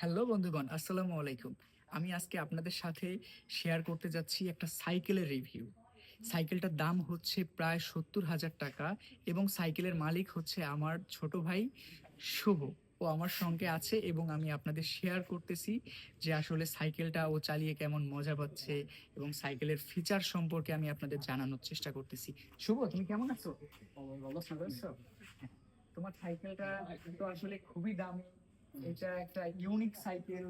Hello বন্ধুগণ, আসসালামু আলাইকুম। আমি আজকে আপনাদের সাথে শেয়ার করতে যাচ্ছি একটা সাইকেলের রিভিউ সাইকেলটার দাম হচ্ছে প্রায় সত্তর হাজার টাকা এবং সাইকেলের মালিক হচ্ছে আমার ছোট ভাই শুভ। ও আমার সঙ্গে আছে এবং আমি আপনাদের শেয়ার করতেছি যে আসলে সাইকেলটা ও চালিয়ে কেমন মজা পাচ্ছে এবং সাইকেলের ফিচার সম্পর্কে আমি আপনাদের জানানোর চেষ্টা করতেছি। শুভ, তুমি কেমন আছো। তোমার সাইকেলটা তো আসলে খুবই দামি। এটা একটা ইউনিক সাইকেল।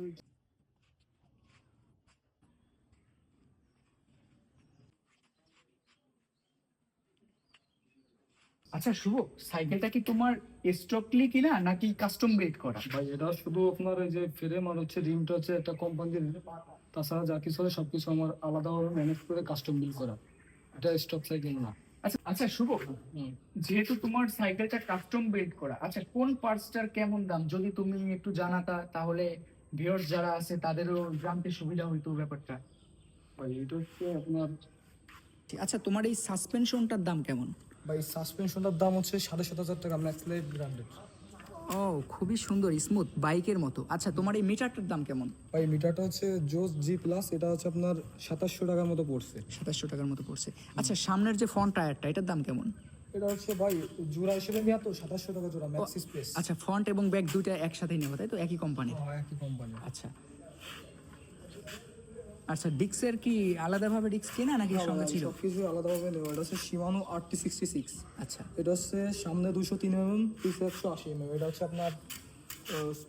আচ্ছা শুভ, সাইকেলটা কি তোমার স্টকলি কিনা নাকি কাস্টম মেড করা? ভাই, এটা শুধু আপনার এই যে ফ্রেম আর হচ্ছে রিমটা হচ্ছে একটা কোম্পানির তাছাড়া যা কিছু হয় সবকিছু আমার আলাদাভাবে ম্যানেজ করে কাস্টম বিল করা। এটা স্টক সাইকেল না। আচ্ছা আচ্ছা শুভ। যেহেতু তোমার সাইকেলটা কাস্টম বিল্ড করা আচ্ছা কোন পার্টসটার কেমন দাম? যদি তুমি একটু জানাতা তাহলে ভিউয়ার্স যারা আছে তাদেরও জানতে সুবিধা হইতো ব্যাপারটা। ভাই এটা হচ্ছে আপনার আচ্ছা তোমার এই সাসপেনশনটার দাম কেমন? ভাই সাসপেনশনটার দাম হচ্ছে সাড়ে সাত হাজার টাকা ম্যাক্সলাইট ব্র্যান্ডেড ও খুবই সুন্দর স্মুথ বাইকের মতো। আচ্ছা তোমার এই মিটারটার দাম কেমন? ভাই মিটারটা হচ্ছে জোস জি প্লাস এটা হচ্ছে আপনার সাতাশশো টাকার মতো পড়ছে। সাতাশশো টাকার মতো পড়ছে। আচ্ছা সামনের যে ফ্রন্ট টায়ারটা এটার দাম কেমন? এটা হচ্ছে ভাই জোড়া হিসেবে নেওয়া তো সাতাশশো টাকা জোড়া ম্যাক্সিস স্পেস আচ্ছা ফ্রন্ট এবং ব্যাক দুইটা একসাথে নেওয়া তাই তো? একই কোম্পানি একই কোম্পানি আচ্ছা। আচ্ছা ডিক্সের কি আলাদাভাবে ডিক্স কেনা নাকি সঙ্গে ছিল? সব কিছু আলাদাভাবে নেওয়া। এটা হচ্ছে সীমানো আটটি সিক্সটি সিক্স আচ্ছা। এটা হচ্ছে সামনে দুশো তিন এমএম পিছে একশো আশি এমএম এটা হচ্ছে আপনার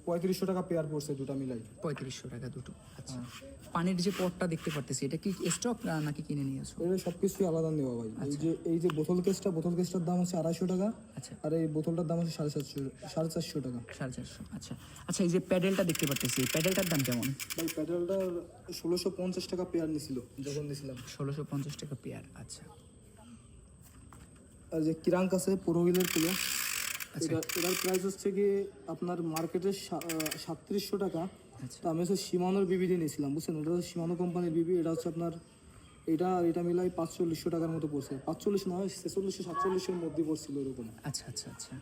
পঁয়ত্রিশশো টাকা পেয়ার পড়ছে দুটা মিলাই। পঁয়ত্রিশশো টাকা দুটো আচ্ছা। পানির যে পটটা দেখতে পারতেছি এটা কি স্টক নাকি কিনে নিয়েছো? এটা সব কিছুই আলাদা নেওয়া ভাই। এই যে এই যে বোতল কেসটা বোতল কেসটার দাম হচ্ছে আড়াইশো টাকা আচ্ছা। আর এই বোতলটার দাম হচ্ছে সাড়ে চারশো সাড়ে চারশো টাকা। সাড়ে চারশো আচ্ছা। আচ্ছা এই যে প্যাডেলটা দেখতে পারতেছি প্যাডেলটার দাম কেমন? ভাই প্যাডেলটার ষোলোশো পঞ্চাশ টাকা পেয়ার নিছিল যখন নিছিলাম। ষোলোশো পঞ্চাশ টাকা পেয়ার আচ্ছা। আর যে কিরাঙ্ক আছে পুরো হুইলের পুরো আচ্ছা। এটা এটার প্রাইস হচ্ছে কি আপনার মার্কেটে সাতত্রিশশো টাকা। আচ্ছা। তো আমি হচ্ছে সীমানোর বিবি দিয়ে নিয়েছিলাম বুঝছেন? ওটা হচ্ছে সীমানো কোম্পানির বিবি এটা হচ্ছে আপনার এটা এটা মিলাই পাঁচচল্লিশশো টাকার মতো পড়ছে। পাঁচচল্লিশ নয় ছেচল্লিশশো সাতচল্লিশের মধ্যে পড়ছিল এরকম। আচ্ছা আচ্ছা আচ্ছা।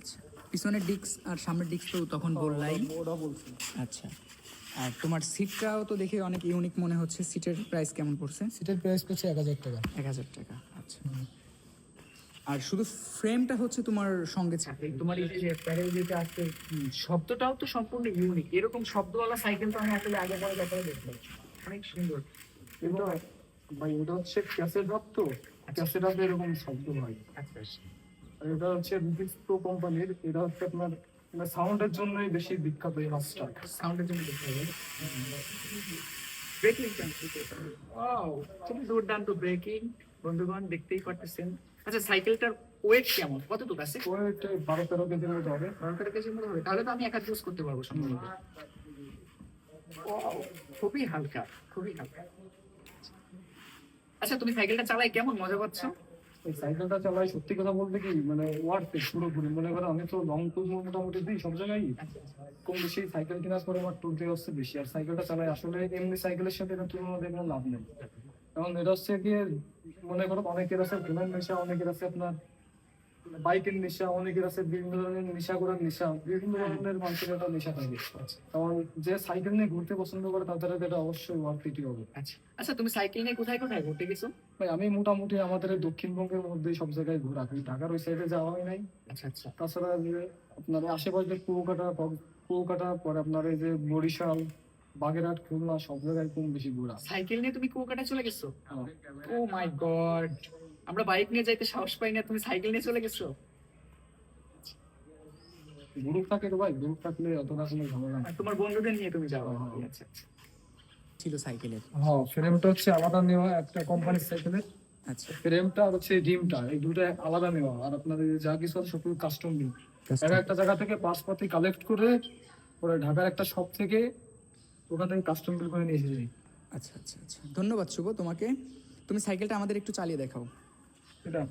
আচ্ছা। পিছনের ডিক্স আর সামনের ডিক্স তো তখন বললাই। ওটা বলছি। আচ্ছা। আর তোমার সিটটাও তো দেখে অনেক ইউনিক মনে হচ্ছে। সিটের প্রাইস কেমন পড়ছে? সিটের প্রাইস পড়ছে এক হাজার টাকা। এক হাজার টাকা আচ্ছা। আর শুধু ফ্রেমটা হচ্ছে তোমার সঙ্গে থাকে তোমার এই যে প্যাডেল যেটা আছে শব্দটাও তো সম্পূর্ণ ইউনিক এরকম শব্দওয়ালা সাইকেল তো আমি আসলে আগে পরে ব্যাপারে দেখলাম অনেক সুন্দর। কিন্তু ভাই ওটা হচ্ছে ক্যাসেট ড্রপ তো। ক্যাসেট ড্রপে এরকম শব্দ হয়। আচ্ছা আর এটা হচ্ছে রুবিক্স প্রো কোম্পানির এটা হচ্ছে আপনার সাউন্ডের জন্যই বেশি বিখ্যাত এই মাছটা সাউন্ডের জন্য দেখতে হবে ব্রেকিং ওয়াও খুবই দুর্দান্ত ব্রেকিং বন্ধুগণ দেখতেই পারতেছেন। আচ্ছা সাইকেলটার ওয়েট কেমন? কতটুকু আছে? ওয়েট বারো তেরো কেজি মতো হবে। বারো তেরো কেজির মতো হবে। তাহলে তো আমি একা ইউজ করতে পারব সম্ভবত। খুবই হালকা খুবই হালকা। আচ্ছা তুমি সাইকেলটা চালাই কেমন মজা পাচ্ছ? এই সাইকেলটা চালাই সত্যি কথা বলতে কি মানে ওয়ার্থ পুরোপুরি। মনে করো আমি তো লং ট্যুর মোটামুটি দিই সব জায়গায় কম বেশি সাইকেল কেনার পরে আমার ট্যুর দিয়ে হচ্ছে বেশি। আর সাইকেলটা চালাই আসলে এমনি সাইকেলের সাথে তুলনা লাভ নেই। কারণ এটা হচ্ছে গিয়ে, মনে করো অনেকের আছে মেশা অনেকের আছে আপনার বাইকের নেশা অনেকের আছে বিভিন্ন ধরনের নেশা করার নেশা বিভিন্ন ধরনের মানুষের একটা নেশা থাকে কারণ যে সাইকেল নিয়ে ঘুরতে পছন্দ করে তাদের এটা অবশ্যই ওয়ার্থ ইটি হবে। আচ্ছা। আচ্ছা তুমি সাইকেল নিয়ে কোথায় কোথায় ঘুরতে গেছো? ভাই আমি মোটামুটি আমাদের দক্ষিণবঙ্গের মধ্যে সব জায়গায় ঘোরা। কিন্তু ঢাকার ওই সাইডে যাওয়া হয় নাই। আচ্ছা আচ্ছা। তাছাড়া আপনার আশেপাশে কুয়াকাটা কুয়াকাটা পরে আপনার এই যে বরিশাল বাগেরহাট খুলনা সব জায়গায় কম বেশি ঘোরা। সাইকেল নিয়ে তুমি কুয়াকাটা চলে গেছো। ও মাই গড আমরা বাইক নিয়ে যাইতে সাহস পাই না তুমি সাইকেল নিয়ে চলে গেছো? গ্রুপ থাকে তো ভাই গ্রুপ থাকলে অতটা কোনো ঝামেলা না তোমার বন্ধুদের নিয়ে তুমি যাও। আচ্ছা আচ্ছা। ছিল সাইকেলের হ্যাঁ ফ্রেমটা হচ্ছে আলাদা নেওয়া একটা কোম্পানির সাইকেলের আচ্ছা। ফ্রেমটা আর হচ্ছে রিমটা এই দুটো আলাদা নেওয়া। আর আপনাদের যা কিছু আছে সব কাস্টম নিউ এক একটা জায়গা থেকে পাসপাতি কালেক্ট করে পরে ঢাকার একটা শপ থেকে ওখান থেকে কাস্টম বিল করে নিয়ে এসেছি আচ্ছা আচ্ছা আচ্ছা। ধন্যবাদ শুভ। তোমাকে তুমি সাইকেলটা আমাদের একটু চালিয়ে দেখাও। এটা